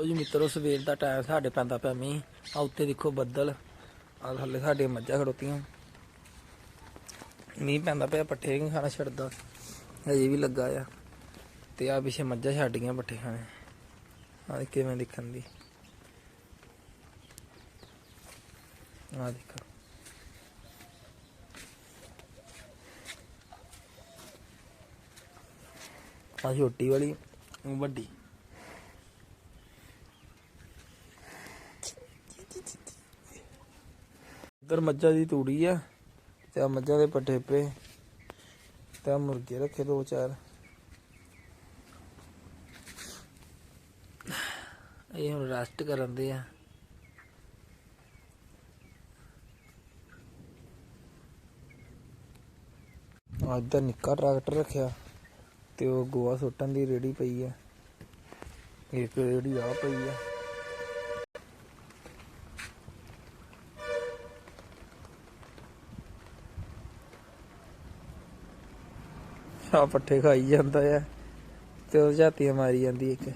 ਲੋ ਜੀ ਮਿੱਤਰੋ, ਸਵੇਰ ਦਾ ਟਾਈਮ ਸਾਡੇ ਪੈਂਦਾ ਪਿਆ ਮੀਂਹ। ਆ ਉੱਤੇ ਦੇਖੋ ਬੱਦਲ। ਆ ਥੱਲੇ ਸਾਡੇ ਮੱਝਾਂ ਖੜੋਤੀਆਂ। ਮੀਂਹ ਪੈਂਦਾ ਪਿਆ, ਪੱਠੇ ਨਹੀਂ ਖਾਣਾ ਛੱਡਦਾ। ਹਜੇ ਵੀ ਲੱਗਾ ਆ। ਤੇ ਆ ਪਿੱਛੇ ਮੱਝਾਂ ਛੱਡ ਗਈਆਂ ਪੱਠੇ ਖਾਣੇ। ਆ ਕਿਵੇਂ ਦਿਖਣ ਦੀ। ਆ ਦੇਖੋ। ਆ ਛੋਟੀ ਵਾਲੀ, ਵੱਡੀ। ਇੱਧਰ ਮੱਝਾਂ ਦੀ ਤੂੜੀ ਆ ਤੇ ਆ ਮੱਝਾਂ ਦੇ ਪੱਠੇ ਪੇ ਤੇ ਆ ਮੁਰਗੇ ਰੱਖੇ ਦੋ ਚਾਰ। ਇਹ ਹੁਣ ਰੈਸਟ ਕਰਨ ਦੇ ਆ। ਇੱਧਰ ਨਿੱਕਾ ਟਰੈਕਟਰ ਰੱਖਿਆ ਤੇ ਉਹ ਗੋਆ ਸੁੱਟਣ ਦੀ ਰੇੜੀ ਪਈ ਆ। ਇੱਕ ਰੇੜੀ ਆ ਪਈ ਆ। ਆ ਪੱਠੇ ਖਾਈ ਜਾਂਦਾ ਆ ਤੇ ਉਹ ਝਾਤੀਆਂ ਮਾਰੀ ਜਾਂਦੀ ਇੱਕ।